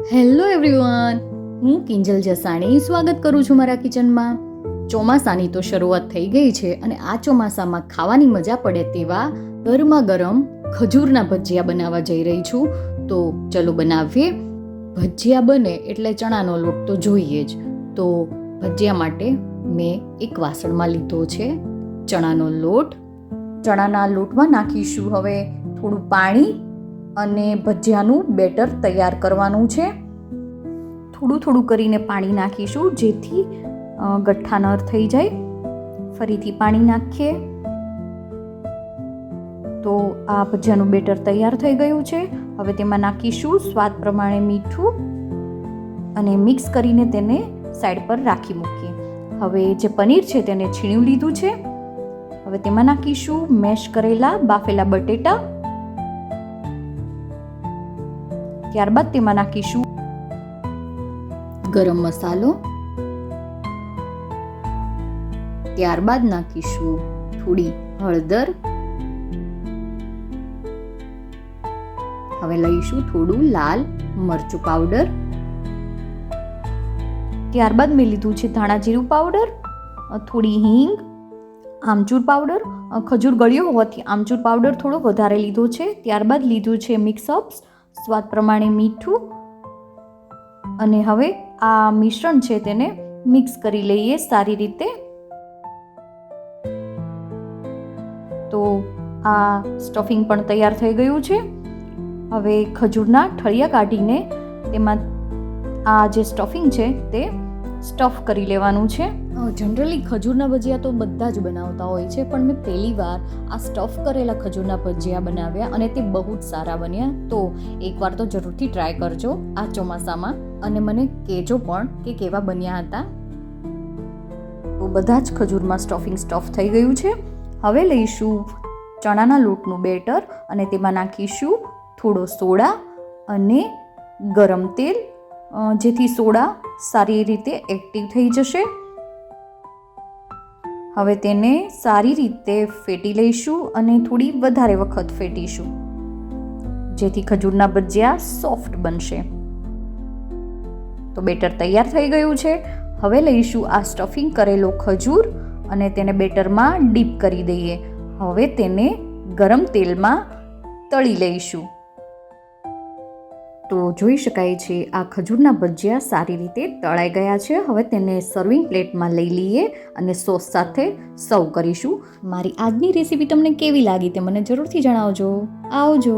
Hello everyone, હું કિંજલ જસાણી. સ્વાગત કરું છું મારા કિચનમાં. ચોમાસાની તો શરૂઆત થઈ ગઈ છે અને આ ચોમાસામાં ખાવાની મજા પડે તેવા ગરમા ગરમ ખજૂરના ભજીયા બનાવવા જઈ રહી છું. તો ચલો બનાવીએ. ભજીયા બને એટલે ચણાનો લોટ તો જોઈએ જ. તો ભજીયા માટે મેં એક વાસણમાં લીધો છે ચણાનો લોટ. ચણાના લોટમાં નાખીશું હવે થોડું પાણી અને ભજીયાનું બેટર તૈયાર કરવાનું છે. થોડું થોડું કરીને પાણી નાખીશું, જેથી ગઠ્ઠા નર થઈ જાય. ફરીથી પાણી નાખીએ. તો આ ભજીયાનું બેટર તૈયાર થઈ ગયું છે. હવે તેમાં નાખીશું સ્વાદ પ્રમાણે મીઠું અને મિક્સ કરીને તેને સાઈડ પર રાખી મૂકીએ. હવે જે પનીર છે તેને છીણ્યું લીધું છે. હવે તેમાં નાખીશું મેશ કરેલા બાફેલા બટેટા ત્યારબાદ તેમાં નાખીશું ગરમ મસાલો. ત્યારબાદ નાખીશું થોડી હળદર. હવે લઈશું થોડું લાલ મરચું પાવડર. ત્યારબાદ મેં લીધું છે ધાણા જીરું પાવડર થોડી હિંગ આમચૂર પાવડર ખજૂર ગળ્યો હોવાથી આમચૂર પાવડર થોડો વધારે લીધો છે. ત્યારબાદ લીધું છે મિક્સઅપ્સ સ્વાદ પ્રમાણે મીઠું અને હવે આ મિશ્રણ છે તેને મિક્સ કરી લઈએ સારી રીતે. તો આ સ્ટફિંગ પણ તૈયાર થઈ ગયું છે. હવે ખજૂરના ઠળિયા કાઢીને તેમાં આ જે સ્ટફિંગ છે તે સ્ટફ કરી લેવાનું છે. જનરલી ખજૂરના ભજીયા તો બધા જ બનાવતા હોય છે, પણ મેં પહેલી વાર આ સ્ટફ કરેલા ખજૂરના ભજીયા બનાવ્યા અને તે બહુ જ સારા બન્યા. તો એકવાર તો જરૂરથી ટ્રાય કરજો આ ચોમાસામાં. અને મને કહેજો પણ કે કેવા બન્યા હતા. તો બધા જ ખજૂરમાં સ્ટફિંગ સ્ટફ થઈ ગયું છે. હવે લઈશું ચણાના લોટનું બેટર અને તેમાં નાખીશું થોડો સોડા અને ગરમ તેલ. જેથી સોડા સારી રીતે એક્ટિવ થઈ જશે. હવે તેને સારી રીતે ફેટી લઈશું અને થોડી વધારે વખત ફેટીશું, જેથી ખજૂરના ભજીયા સોફ્ટ બનશે. તો બેટર તૈયાર થઈ ગયું છે. હવે લઈશું આ સ્ટફિંગ કરેલો ખજૂર અને તેને બેટરમાં ડીપ કરી દઈએ. હવે તેને ગરમ તેલમાં તળી લઈશું. તો જોઈ શકાય છે, આ ખજૂરના ભજીયા સારી રીતે તળાઈ ગયા છે. હવે તેને સર્વિંગ પ્લેટમાં લઈ લઈએ અને સોસ સાથે સર્વ કરીશું. મારી આજની રેસીપી તમને કેવી લાગી તે મને જરૂરથી જણાવજો. આવજો.